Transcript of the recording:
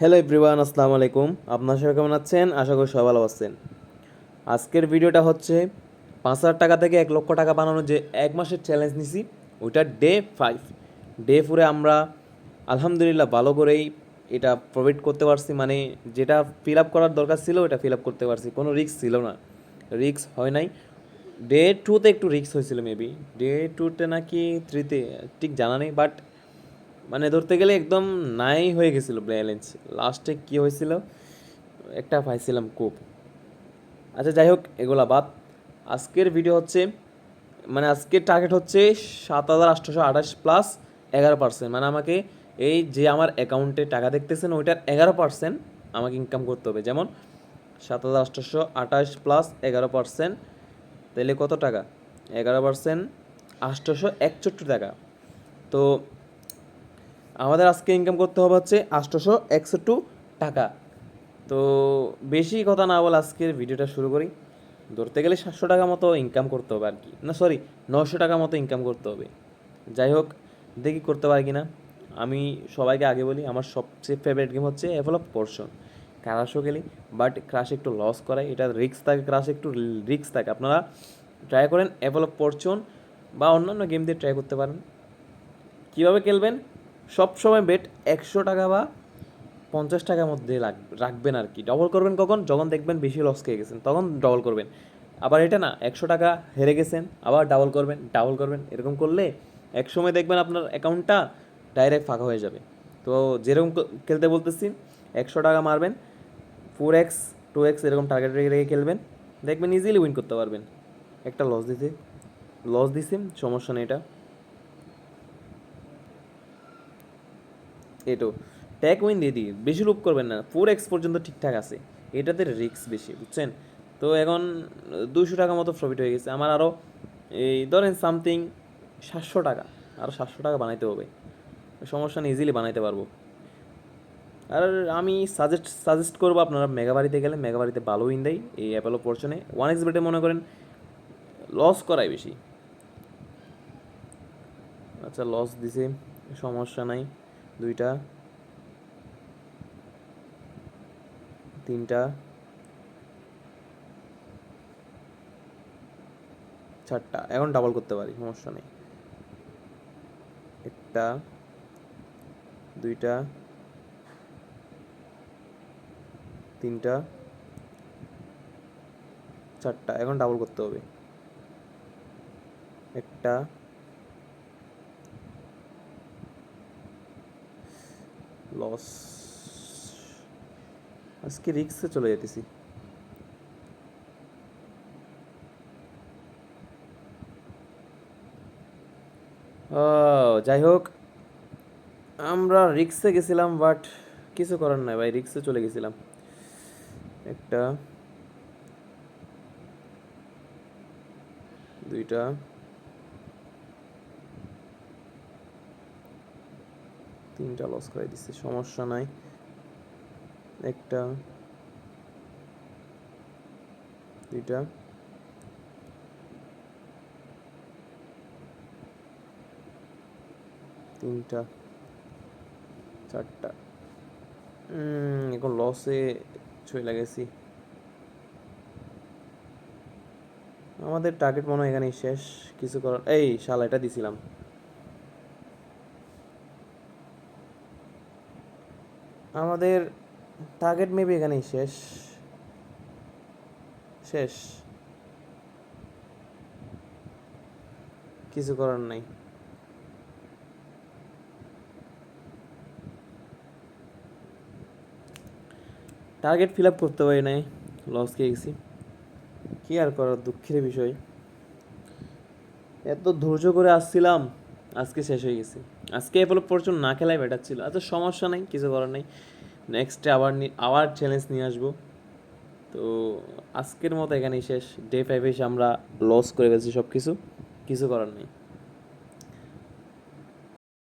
Hello everyone আসসালামু আলাইকুম। আপনার সবাই কেমন আছেন? আশা করি সবাই ভালো আছেন। আজকের ভিডিওটা হচ্ছে পাঁচ হাজার টাকা থেকে এক লক্ষ টাকা বানানোর যে এক মাসের চ্যালেঞ্জ নিছি, ওইটা ডে ফাইভ ডে ফোরে আমরা আলহামদুলিল্লাহ ভালো করেই এটা প্রোভাইড করতে পারছি। মানে যেটা ফিল আপ করার দরকার ছিল ওটা ফিল আপ করতে পারছি। কোনো রিস্ক ছিল না। রিস্ক হয় নাই। ডে টুতে একটু রিস্ক হয়েছিল মেবি ডে টুতে নাকি থ্রিতে ঠিক জানা নেই বাট মানে ধরতে গেলে একদম নাই হয়ে গেছিল ব্যালেন্স লাস্টে কি হয়েছিল? একটা পাইছিলাম খুব আচ্ছা যাই হোক, এগুলা বাদ। আজকের ভিডিও হচ্ছে মানে আজকের টার্গেট হচ্ছে সাত হাজার আটশোশো আঠাশ প্লাস এগারো পার্সেন্ট মানে আমাকে এই যে আমার অ্যাকাউন্টে টাকা দেখতেছেন, ওইটার এগারো পার্সেন্ট আমাকে ইনকাম করতে হবে। যেমন, সাত হাজার আটশোশো আঠাশ প্লাস এগারো পার্সেন্ট তাহলে কত টাকা? এগারো পার্সেন্ট আটশোশো একষট্টি টাকা। তো আমাদের আজকে ইনকাম করতে হবে হচ্ছে আটশোশো একষট্টি টাকা। তো বেশি কথা না বলে আজকের ভিডিওটা শুরু করি। ধরতে গেলে সাতশো টাকা মতো ইনকাম করতে হবে আর কি না সরি নশো টাকা মতো ইনকাম করতে হবে। যাই হোক, দেখি করতে পারি কি না আমি সবাইকে আগে বলি, আমার সবচেয়ে ফেভারিট গেম হচ্ছে এফল অফ পোর্শন ক্রাশও খেলি? বাট ক্রাশ একটু লস করায় এটা রিক্স থাকে ক্রাশ একটু রিক্স থাকে। আপনারা ট্রাই করেন এফল অফ পোর্শন বা অন্যান্য গেম দিয়ে ট্রাই করতে পারেন। কীভাবে খেলবেন? সব সময় বেট একশো টাকা বা পঞ্চাশ টাকার মধ্যে রাখবেন আর কি। ডবল করবেন কখন? যখন দেখবেন বেশি লস খেয়ে গেছেন, তখন ডবল করবেন। আবার এটা না, একশো টাকা হেরে গেছেন, আবার ডাবল করবেন ডাবল করবেন, এরকম করলে এক সময় দেখবেন আপনার অ্যাকাউন্টটা ডাইরেক্ট ফাঁকা হয়ে যাবে। তো যেরকম খেলতে বলতেছি, একশো টাকা মারবেন ফোর এক্স টু এক্স এরকম টার্গেট রেখে রেখে খেলবেন, দেখবেন ইজিলি উইন করতে পারবেন। একটা লস দিতে লস দিছি সমস্যা নেই এটা। এটো। ট্যাক উইন দিয়ে দিই, বেশি লুপ করবেন না ফোর এক্স পর্যন্ত ঠিকঠাক আছে। এটাতে রিস্ক বেশি, বুঝছেন? তো এখন দুশো টাকা মতো প্রফিট হয়ে গেছে। আমার আরও এই ধরেন সামথিং সাতশো টাকা আরও সাতশো টাকা বানাইতে হবে। সমস্যা নেই ইজিলি বানাইতে পারব। আর আমি সাজেস্ট সাজেস্ট করব আপনারা মেগাবাড়িতে গেলে মেগাবাড়িতে ভালো উইন দেয়, এই অ্যাপেলো পর্শনে ওয়ান এক্স বেটে মনে করেন লস করাই বেশি। আচ্ছা লস দিছে, সমস্যা নাই। দুইটা। তিনটা। চারটা। এখন ডাবল করতে পারি, সমস্যা নেই। একটা, দুইটা, তিনটা, চারটা। এখন ডাবল করতে হবে। একটা লস। আজকে রিক্সে চলে যেতেছি। যাই হোক, আমরা রিক্সে গেছিলাম, বাট কিছু করার নাই ভাই, রিক্সে চলে গেছিলাম। একটা, দুইটা তিনটা লস করে দিচ্ছে সমস্যা নাই। একটা, দুইটা। তিনটা, চারটা। এখন লসে চলে গেছি। আমাদের টার্গেট মনে হয় এখানেই শেষ। কিছু করার, এই শালা এটা দিছিলাম। আমাদের টার্গেট মেবি এখানেই শেষ। শেষ। কিছু করার নাই। টার্গেট ফিল আপ করতে পারি নাই লস খেয়ে গেছি। কি আর করার, দুঃখের বিষয়। এত ধৈর্য করে আসছিলাম। আজকে শেষ হয়ে গেছে। আজকে এপলো পর্যন্ত না খেলাই বেটার ছিল। আচ্ছা সমস্যা নাই, কিছু করার নেই। নেক্সটে আবার আবার চ্যালেঞ্জ নিয়ে আসব। তো আজকের মতো এখানেই শেষ। ডে ফাইভে এসে আমরা লস করে ফেলছি সব কিছু কিছু করার নেই।